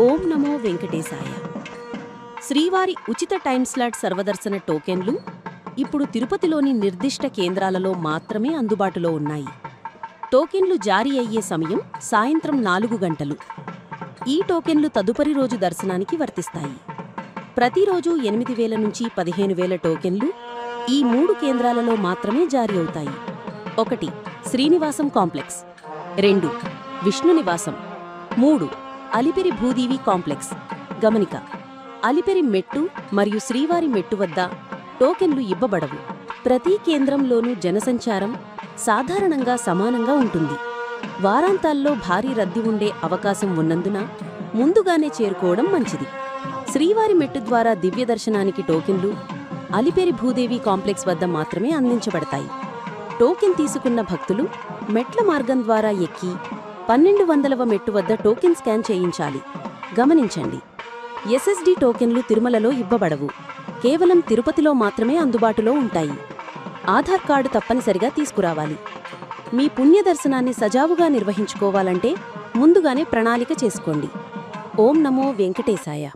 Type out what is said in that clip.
ఓం నమో వెంకటేశాయ. శ్రీవారి ఉచిత time slot సర్వదర్శన టోకెన్లు ఇప్పుడు తిరుపతిలోని నిర్దిష్ట కేంద్రాలలో మాత్రమే అందుబాటులో ఉన్నాయి. టోకెన్లు జారీ అయ్యే సమయం సాయంత్రం నాలుగు గంటలు. ఈ టోకెన్లు తదుపరి రోజు దర్శనానికి వర్తిస్తాయి. ప్రతిరోజు ఎనిమిది వేల నుంచి పదిహేను వేల టోకెన్లు ఈ మూడు కేంద్రాలలో మాత్రమే జారీ అవుతాయి. ఒకటి శ్రీనివాసం కాంప్లెక్స్. రెండు విష్ణు నివాసం. మూడు అలిపిరి భూదేవి కాంప్లెక్స్. గమనిక అలిపిరి మెట్టు మరియు శ్రీవారి మెట్టు వద్ద టోకెన్లు ఇవ్వబడవు. ప్రతి కేంద్రంలోనూ జనసంచారం సాధారణంగా సమానంగా ఉంటుంది. వారాంతాల్లో భారీ రద్దీ ఉండే అవకాశం ఉన్నందున ముందుగానే చేరుకోవడం మంచిది. శ్రీవారి మెట్టు ద్వారా దివ్య దర్శనానికి టోకెన్లు అలిపేరి భూదేవి కాంప్లెక్స్ వద్ద మాత్రమే అందించబడతాయి. టోకెన్ తీసుకున్న భక్తులు మెట్ల మార్గం ద్వారా ఎక్కి పన్నెండు వందలవ మెట్టు వద్ద టోకెన్ స్కాన్ చేయించాలి. గమనించండి. ఎస్ఎస్డి టోకెన్లు తిరుమలలో ఇవ్వబడవు. కేవలం తిరుపతిలో మాత్రమే అందుబాటులో ఉంటాయి. ఆధార్ కార్డు తప్పనిసరిగా తీసుకురావాలి. మీ పుణ్యదర్శనాన్ని సజావుగా నిర్వహించుకోవాలంటే ముందుగానే ప్రణాళిక చేసుకోండి. ఓం నమో వెంకటేశాయ.